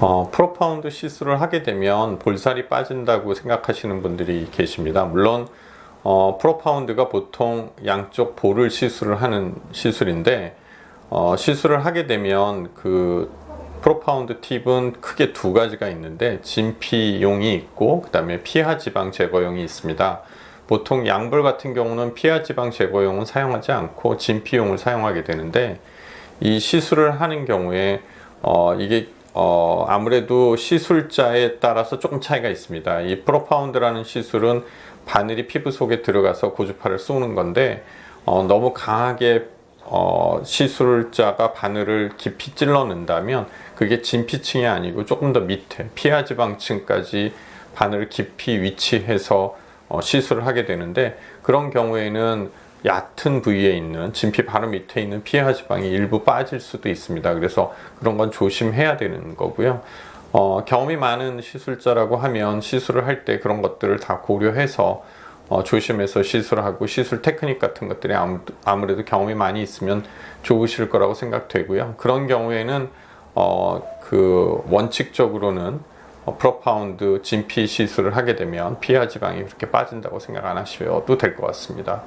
어, 프로파운드 시술을 하게 되면 볼살이 빠진다고 생각하시는 분들이 계십니다. 물론 어, 프로파운드가 보통 양쪽 볼을 시술을 하는 시술인데 어, 시술을 하게 되면 그 프로파운드 팁은 크게 두 가지가 있는데 진피용이 있고 그 다음에 피하 지방 제거용이 있습니다. 보통 양볼 같은 경우는 피하 지방 제거용은 사용하지 않고 진피용을 사용하게 되는데 이 시술을 하는 경우에 어, 이게 어, 아무래도 시술자에 따라서 조금 차이가 있습니다. 이 프로파운드라는 시술은 바늘이 피부 속에 들어가서 고주파를 쏘는 건데 어, 너무 강하게 어, 시술자가 바늘을 깊이 찔러 넣는다면 그게 진피층이 아니고 조금 더 밑에 피하 지방층까지 바늘을 깊이 위치해서 어, 시술을 하게 되는데 그런 경우에는 얕은 부위에 있는 진피 바로 밑에 있는 피하 지방이 일부 빠질 수도 있습니다. 그래서 그런 건 조심해야 되는 거고요. 어, 경험이 많은 시술자라고 하면 시술을 할 때 그런 것들을 다 고려해서 어, 조심해서 시술하고 시술 테크닉 같은 것들이 아무, 아무래도 경험이 많이 있으면 좋으실 거라고 생각되고요. 그런 경우에는 어, 그 원칙적으로는 어, 프로파운드 진피 시술을 하게 되면 피하 지방이 그렇게 빠진다고 생각 안 하셔도 될 것 같습니다.